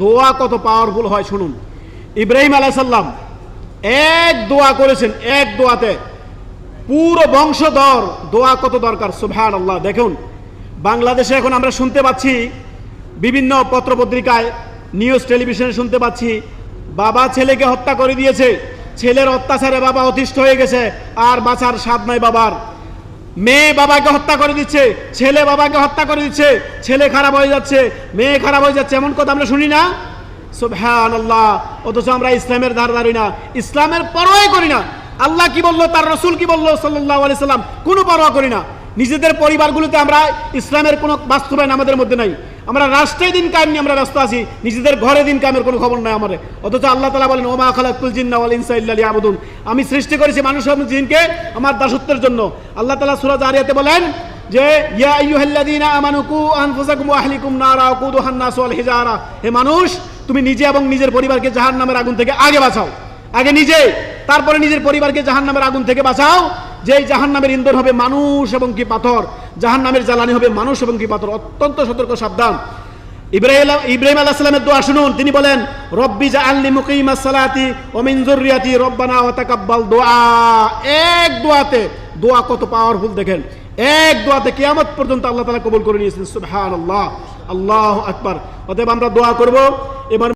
দোয়া কত পাওয়ারফুল হয় শুনুন। ইব্রাহিম আলাইসাল্লাম এক দোয়া করেছেন, এক দোয়াতে। পুরো বংশধর দোয়া কত দরকার সুবহান আল্লাহ দেখুন, বাংলাদেশে এখন আমরা শুনতে পাচ্ছি, বিভিন্ন পত্রপত্রিকায় নিউজ টেলিভিশনে শুনতে পাচ্ছি, বাবা ছেলেকে হত্যা করে দিয়েছে, ছেলের অত্যাচারে বাবা অতিষ্ঠ হয়ে গেছে, আর বাঁচার স্বাদ নাই বাবার। মেয়ে বাবাকে হত্যা করে দিচ্ছে, ছেলে বাবাকে হত্যা করে দিচ্ছে, ছেলে খারাপ হয়ে যাচ্ছে, মেয়ে খারাপ হয়ে যাচ্ছে, এমন কথা আমরা শুনি না? হ্যাঁ আল্লাহ অথচ আমরা ইসলামের ধার ধারি না, ইসলামের পরোয়াই করি না। আল্লাহ কি বলল, তার রসুল কি বলল সাল্লাহ আলি সাল্লাম? কোনো পরোয়া করি না। নিজেদের পরিবারগুলোতে আমরা ইসলামের কোনো বাস্তবায়ন আমাদের মধ্যে নাই। আমরা রাষ্ট্রে দিন কায়েম নিয়ে আমরা ব্যস্ত আছি, নিজেদের ঘরে দিন কায়েমের কোনো খবর নাই আমাদের অথচ আল্লাহ তালা বলেন, ওমা খালাকুল জিন্না ওয়াল ইনসা ইল্লা আমি সৃষ্টি করেছি মানুষ জিনকে আমার দাসত্বের জন্য। আল্লাহ তালা সূরা জারিয়াতে বলেন যে, ইয়া আইয়ুহাল্লাযীনা আমানু কু আনফুসাকুম আহলিকুম নারা ওয়াকুদুহান নাস ওয়াল হিজারা। হে মানুষ, তুমি নিজে এবং নিজের পরিবারকে জাহান্নামের আগুন থেকে আগে বাঁচাও। আগে নিজে, তারপরে নিজের পরিবারকে জাহান্নামের আগুন থেকে বাঁচাও। যেই জাহান্নামের ইন্ধন হবে মানুষ এবং কি পাথর, জাহান্নামের জ্বালানি হবে মানুষ এবং কি পাথর, অত্যন্ত সতর্ক, সাবধান। ইব্রাহিম ইব্রাহিম দোয়া শুনুন, তিনি বলেন, রব্বি ওয়া মিন যুররিয়াতি, রব্বানা দোয়া। এক দোয়াতে, দোয়া কত পাওয়ারফুল দেখেন। এক দোয়াতে কিয়ামত পর্যন্ত আল্লাহ তাআলা কবুল করে নিয়েছেন আল্লাহু আকবার। অতএব আমরা দোয়া করব, এবার